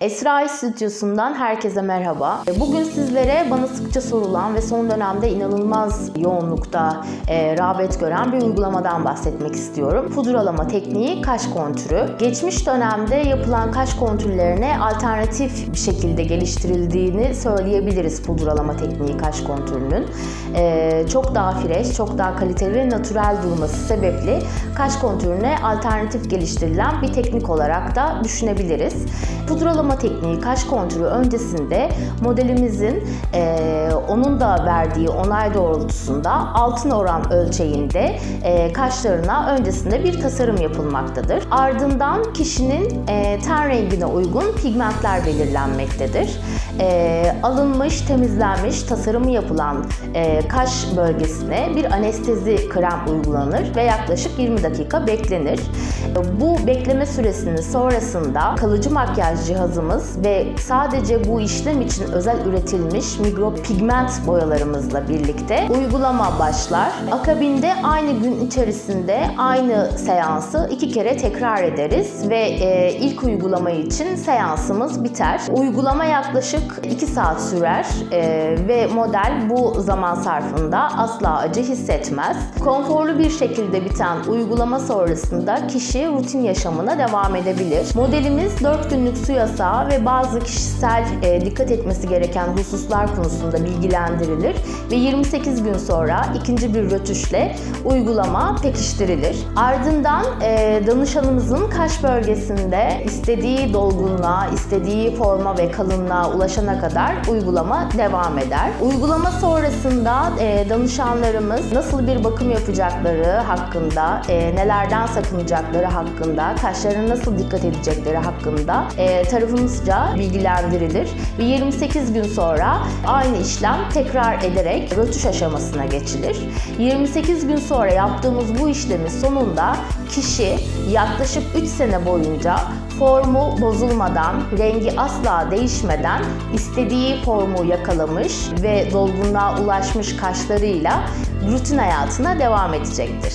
Esra Stüdyosu'ndan herkese merhaba. Bugün sizlere bana sıkça sorulan ve son dönemde inanılmaz yoğunlukta e, rağbet gören bir uygulamadan bahsetmek istiyorum. Pudralama tekniği kaş kontürü. Geçmiş dönemde yapılan kaş kontürlerine alternatif bir şekilde geliştirildiğini söyleyebiliriz pudralama tekniği kaş kontürünün. E, çok daha fresh, çok daha kaliteli ve natürel durması sebeple kaş kontürüne alternatif geliştirilen bir teknik olarak da düşünebiliriz. Pudralama tekniği kaş kontürü öncesinde modelimizin e, onun da verdiği onay doğrultusunda altın oran ölçeğinde e, kaşlarına öncesinde bir tasarım yapılmaktadır. Ardından kişinin e, ten rengine uygun pigmentler belirlenmektedir. E, alınmış, temizlenmiş, tasarımı yapılan e, kaş bölgesine bir anestezi krem uygulanır ve yaklaşık 20 dakika beklenir. Bu bekleme süresinin sonrasında kalıcı makyaj cihazımız ve sadece bu işlem için özel üretilmiş mikropigment boyalarımızla birlikte uygulama başlar. Akabinde aynı gün içerisinde aynı seansı iki kere tekrar ederiz ve e, ilk uygulama için seansımız biter. Uygulama yaklaşık 2 saat sürer e, ve model bu zaman sarfında asla acı hissetmez. Konforlu bir şekilde biten uygulama sonrasında kişi rutin yaşamına devam edebilir. Modelimiz 4 günlük su yasağı ve bazı kişisel e, dikkat etmesi gereken hususlar konusunda bilgilendirilir ve 28 gün sonra ikinci bir rötuşle uygulama pekiştirilir. Ardından e, danışanımızın kaş bölgesinde istediği dolgunluğa, istediği forma ve kalınlığa ulaşana kadar uygulama devam eder. Uygulama sonrasında e, danışanlarımız nasıl bir bakım yapacakları hakkında, e, nelerden sakınacakları hakkında, kaşlarına nasıl dikkat edecekleri hakkında e, tarafımızca bilgilendirilir ve 28 gün sonra aynı işlem tekrar ederek rötuş aşamasına geçilir. 28 gün sonra yaptığımız bu işlemin sonunda kişi yaklaşık 3 sene boyunca formu bozulmadan, rengi asla değişmeden istediği formu yakalamış ve dolgunluğa ulaşmış kaşlarıyla rutin hayatına devam edecektir.